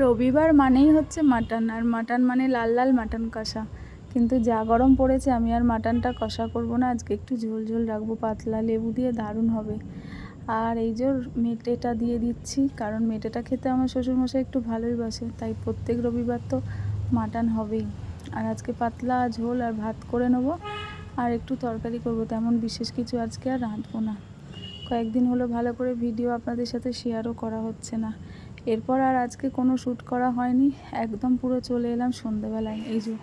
রবিবার মানেই হচ্ছে মাটন, আর মাটন মানে লাল লাল মাটন কষা। কিন্তু যা গরম পড়েছে, আমি আর মাটনটা কষা করব না। আজকে একটু ঝোল ঝোল রাখব, পাতলা লেবু দিয়ে দারুণ হবে। আর এই যে মেটেটা দিয়ে দিচ্ছি, কারণ মেটেটা খেতে আমার শ্বশুরমশাই একটু ভালোই বাসে, তাই প্রত্যেক রবিবার তো মাটন হবেই। আর আজকে পাতলা ঝোল আর ভাত করে নেব। আর একটু তরকারি করব, তেমন বিশেষ কিছু আজকে আর রাঁধবো না। কয়েকদিন হলো ভালো করে ভিডিও আপনাদের সাথে শেয়ারও করা হচ্ছে না। এরপর আর আজকে কোনো শ্যুট করা হয়নি, একদম পুরো চলে এলাম সন্ধেবেলায়। এই যে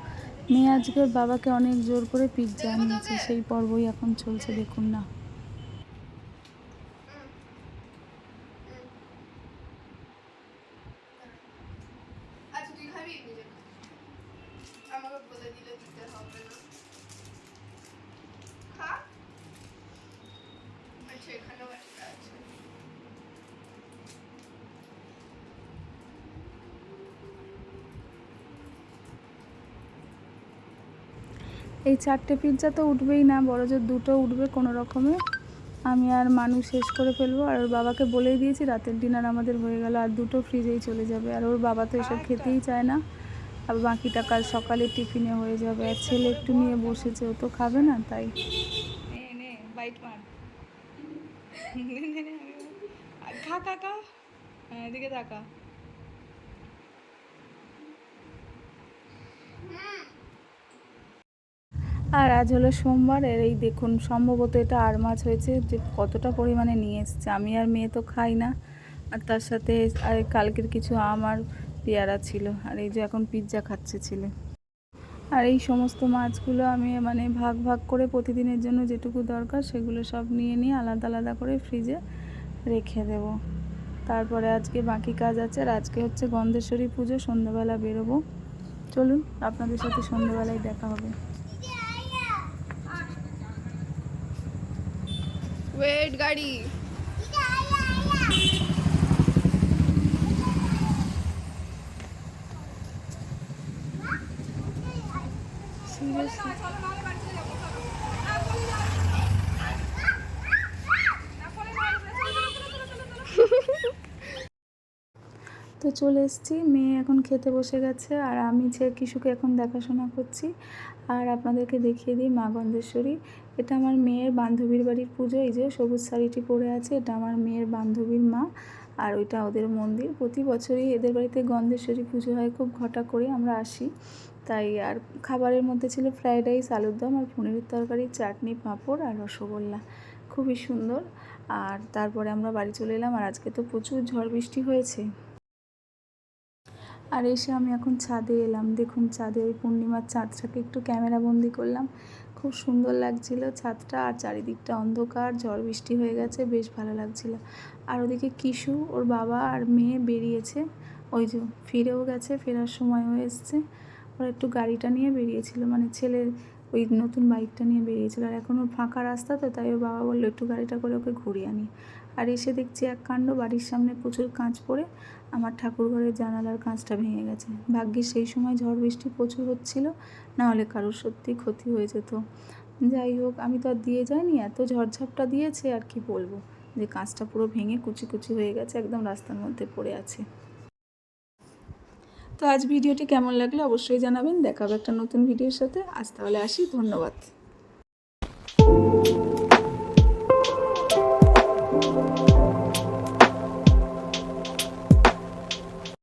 মেয়ে আজকে বাবাকে অনেক জোর করে পিৎজা আনিয়েছে, সেই পর্বই এখন চলছে, দেখুন না। আচ্ছা। আমাকে বলে দিলে দিতে হবে না খা আচ্ছা এখানেও একটা আছে এই চারটে পিৎজা তো উঠবেই না বড় জোর দুটো উঠবে কোনো রকমে। আমি আর মানুষ শেষ করে ফেলব আর ওর বাবাকে বলেই দিয়েছি রাতের ডিনার আমাদের হয়ে গেল আর দুটো ফ্রিজেই চলে যাবে। আর ওর বাবা তো এসব খেতেই চায় না আর বাকিটা কাল সকালে টিফিনে হয়ে যাবে। আর ছেলে একটু নিয়ে বসেছে ও তো খাবে না তাই। খা হ্যাঁ এদিকে তাকা আর আজ হলো সোমবার এর এই দেখুন সম্ভবত এটা আর মাছ হয়েছে যে কতটা পরিমাণে নিয়ে এসছে। আমি আর মেয়ে তো খাই না, আর তার সাথে আর কালকের কিছু আম আর পেয়ারা ছিল, আর এই যে এখন পিৎজা খাচ্ছে ছেলে। আর এই সমস্ত মাছগুলো আমি মানে ভাগ ভাগ করে প্রতিদিনের জন্য যেটুকু দরকার সেগুলো সব নিয়ে নিয়ে আলাদা আলাদা করে ফ্রিজে রেখে দেব। তারপরে আজকে বাকি কাজ আছে, আর আজকে হচ্ছে গন্ধেশ্বরী পুজো, সন্ধ্যাবেলা বেরোবো। চলুন আপনাদের সাথে সন্ধ্যাবেলায় দেখা হবে। वेट गाड़ी। सीरियसली তো চলে এসেছি। মেয়ে এখন খেতে বসে গেছে আর আমি যে কিশুকে এখন দেখাশোনা করছি আর আপনাদেরকে দেখিয়ে দিই মা গন্ধেশ্বরী। এটা আমার মেয়ের বান্ধবীর বাড়ির পুজো, এই যে সবুজ শাড়িটি পরে আছে, এটা আমার মেয়ের বান্ধবীর মা আর ওইটা ওদের মন্দির। প্রতি বছরই এদের বাড়িতে গন্ধেশ্বরী পুজো হয়, খুব ঘটা করে আমরা আসি। তাই আর খাবারের মধ্যে ছিল ফ্রায়েড রাইস, আলুর দম আর পনিরের তরকারি, চাটনি, পাঁপড় আর রসগোল্লা। খুবই সুন্দর। আর তারপরে আমরা বাড়ি চলে এলাম আর আজকে তো প্রচুর ঝড় বৃষ্টি হয়েছে। আর এসে আমি এখন ছাদে এলাম। দেখুন ছাদে ওই পূর্ণিমার চাঁদটাকে একটু ক্যামেরা বন্দি করলাম। খুব সুন্দর লাগছিল ছাদটা আর চারিদিকটা অন্ধকার, ঝড় বৃষ্টি হয়ে গেছে, বেশ ভালো লাগছিল। আর ওদিকে কিশু, ওর বাবা আর মেয়ে বেরিয়েছে। ওই যে ফিরেও গেছে, ফেরার সময় হয়ে এসছে। ওরা একটু গাড়িটা নিয়ে বেরিয়েছিল। মানে ছেলের ওই নতুন বাইকটা নিয়ে বেরিয়েছিল আর এখন ওর ফাঁকা রাস্তা তো, তাই ওর বাবা বলল, একটু গাড়িটা করে ওকে ঘুরিয়ে আনি। আর এসে দেখছি এক কাণ্ড বাড়ির সামনে প্রচুর কাঁচ পড়ে, আমার ঠাকুরঘরের জানালার কাঁচটা ভেঙে গেছে। ভাগ্যিস সেই সময় ঝড় বৃষ্টি প্রচুর হচ্ছিল, না হলে কারোর সত্যি ক্ষতি হয়ে যেত। যাই হোক, আমি তো আর দিয়ে যাইনি, এত ঝড়ঝাপটা দিয়েছে, আর কি বলব? যে কাঁচটা পুরো ভেঙে কুচি কুচি হয়ে গেছে, একদম রাস্তার মধ্যে পড়ে আছে। তো আজ ভিডিওটি কেমন লাগলে অবশ্যই জানাবেন। দেখা হবে একটা নতুন ভিডিওর সাথে। আজ তাহলে আসি। ধন্যবাদ।